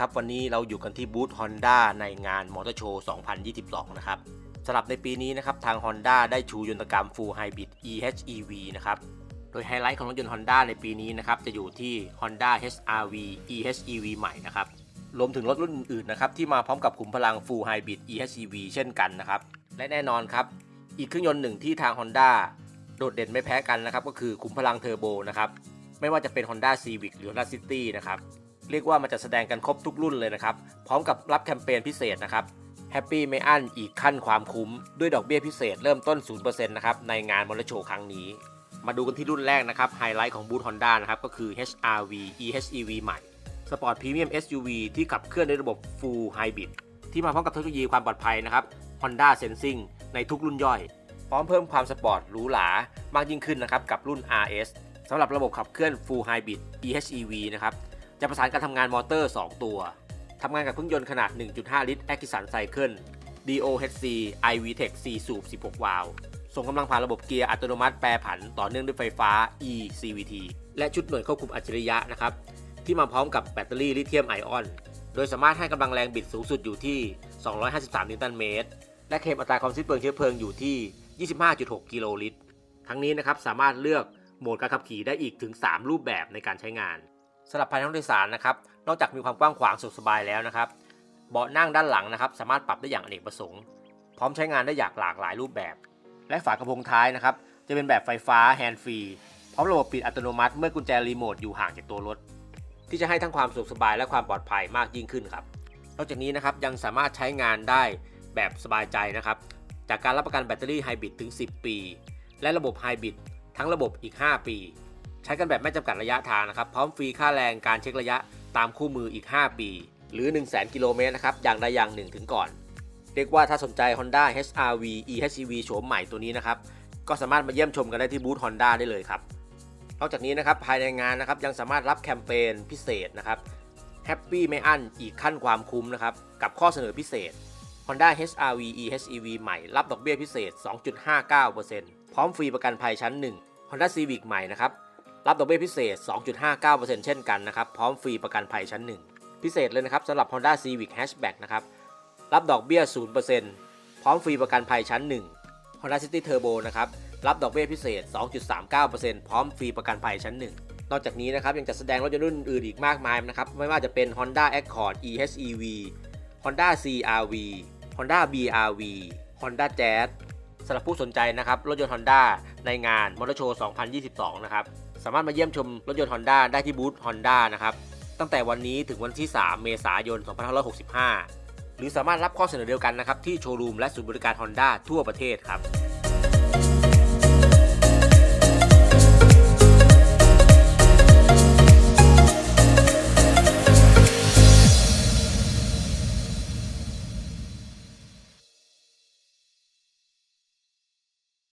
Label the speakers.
Speaker 1: ครับ วันนี้เราอยู่กันที่บูธ Honda ในงานมอเตอร์โชว์ 2022 นะครับสำหรับในปีนี้นะครับ ทาง Honda ได้ชูยนตกรรม Full Hybrid EHEV นะครับ โดยไฮไลท์ของรถยนต์ Honda ในปีนี้นะครับ จะอยู่ที่ Honda HRV EHEV ใหม่นะครับ รวมถึงรถรุ่นอื่นๆนะครับ ที่มาพร้อมกับขุมพลัง Full Hybrid EHEV เช่นกันนะครับ และแน่นอนครับ อีกเครื่องยนต์หนึ่งที่ทาง Honda โดดเด่นไม่แพ้กันนะครับ ก็คือขุมพลังเทอร์โบนะครับ ไม่ว่าจะเป็น Honda Civic หรือ Honda City นะครับ เรียกว่ามันจะแสดงกันครบทุกรุ่นเลยนะครับ พร้อมกับรับแคมเปญพิเศษนะครับแฮปปี้ไม่อั้นอีกขั้นความคุ้ม ด้วยดอกเบี้ยพิเศษเริ่มต้น 0%นะครับในงานมอเตอร์โชว์ครั้งนี้ มาดูกันที่รุ่นแรกนะครับ ไฮไลท์ของบูธ Honda นะครับ ก็คือ HRV EHEV ใหม่ สปอร์ตพรีเมียม SUV ที่ขับเคลื่อนด้วยระบบ Full Hybrid ที่มาพร้อมกับเทคโนโลยีความปลอดภัยนะครับ Honda Sensing ในทุกรุ่นย่อย พร้อมเพิ่มความสปอร์ตหรูหรามากยิ่งขึ้นนะครับกับรุ่น RS สำหรับระบบขับเคลื่อน Full Hybrid EHEV นะครับ จะประสานการทำงานมอเตอร์ 2 ตัว ทำงานกับเครื่องยนต์ขนาด 1.5 ลิตร Atkinson Cycle DOHC iVTEC 4 สูบ 16 วาล์วส่งกำลังผ่านระบบเกียร์อัตโนมัติแปรผันต่อเนื่องด้วยไฟฟ้า eCVT และชุดหน่วยควบคุมอัจฉริยะนะครับ ที่มาพร้อมกับแบตเตอรี่ลิเธียมไอออน โดยสามารถให้กำลังแรงบิดสูงสุดอยู่ที่ 253 นิวตันเมตร และเคมอัตราความสิ้นเปลืองเชื้อเพลิงอยู่ที่ 25.6 กิโลลิตร ทั้งนี้นะครับสามารถเลือกโหมดการขับขี่ได้อีกถึง 3 รูปแบบในการใช้งาน สำหรับภายในห้องโดยสารนะครับ นอกจากมีความกว้างขวางสะดวกสบายแล้วนะครับ เบาะนั่งด้านหลังนะครับ สามารถปรับได้อย่างอเนกประสงค์ พร้อมใช้งานได้อย่างหลากหลายรูปแบบ และฝากระโปรงท้ายนะครับ จะเป็นแบบไฟฟ้าแฮนด์ฟรี พร้อมระบบปิดอัตโนมัติ เมื่อกุญแจรีโมทอยู่ห่างจากตัวรถ ที่จะให้ทั้งความสะดวกสบายและความปลอดภัยมากยิ่งขึ้นครับ นอกจากนี้นะครับยังสามารถใช้งานได้แบบสบายใจนะครับ จากการรับประกันแบตเตอรี่ไฮบริดถึง 10 ปี และระบบไฮบริดทั้งระบบอีก 5 ปี ใช้กันแบบไม่จำกัดระยะทางนะครับ พร้อมฟรีค่าแรงการเช็คระยะตามคู่มืออีก 5 ปี หรือ 1 0 0 0 0 0 กิโลเมตรนะครับ อย่างใดอย่างหนึ่งถึงก่อน เรียกว่าถ้าสนใจ Honda HRV EHEV โฉมใหม่ตัวนี้นะครับ ก็สามารถมาเยี่ยมชมกันได้ที่บูธ Honda ได้เลยครับ นอกจากนี้นะครับภายในงานนะครับยังสามารถรับแคมเปญพิเศษนะครับแฮปปี้ไม่อั้นอีกขั้นความคุ้มนะครับกับข้อเสนอพิเศษ Honda HRV EHEV ใหม่รับดอกเบี้ยพิเศษ 2.59%พร้อมฟรีประกันภัยชั้น 1 Honda Civic ใหม่นะครับ รับดอกเบี้ยพิเศษ 2.59%เช่นกันนะครับ พร้อมฟรีประกันภัยชั้น 1 พิเศษเลยนะครับสำหรับ Honda Civic Hatchback นะครับ รับดอกเบี้ย 0%พร้อมฟรีประกันภัยชั้น 1 Honda City Turbo นะครับ รับดอกเบี้ยพิเศษ 2.39%พร้อมฟรีประกันภัยชั้น 1 นอกจากนี้นะครับยังจัดแสดงรถยนต์รุ่นอื่นอีกมากมายนะครับ ไม่ว่าจะเป็น Honda Accord EHEV Honda CRV Honda BRV Honda Jazz สำหรับผู้สนใจนะครับรถยนต์ Honda ในงานมอเตอร์โชว์ 2022 นะครับ สามารถมาเยี่ยมชมรถยนต์ Honda ได้ที่บูธ Honda นะครับ ตั้งแต่วันนี้ถึงวันที่ 3 เมษายน 2565 หรือสามารถรับข้อเสนอเดียวกันนะครับที่โชว์รูมและศูนย์บริการ Honda ทั่วประเทศครับ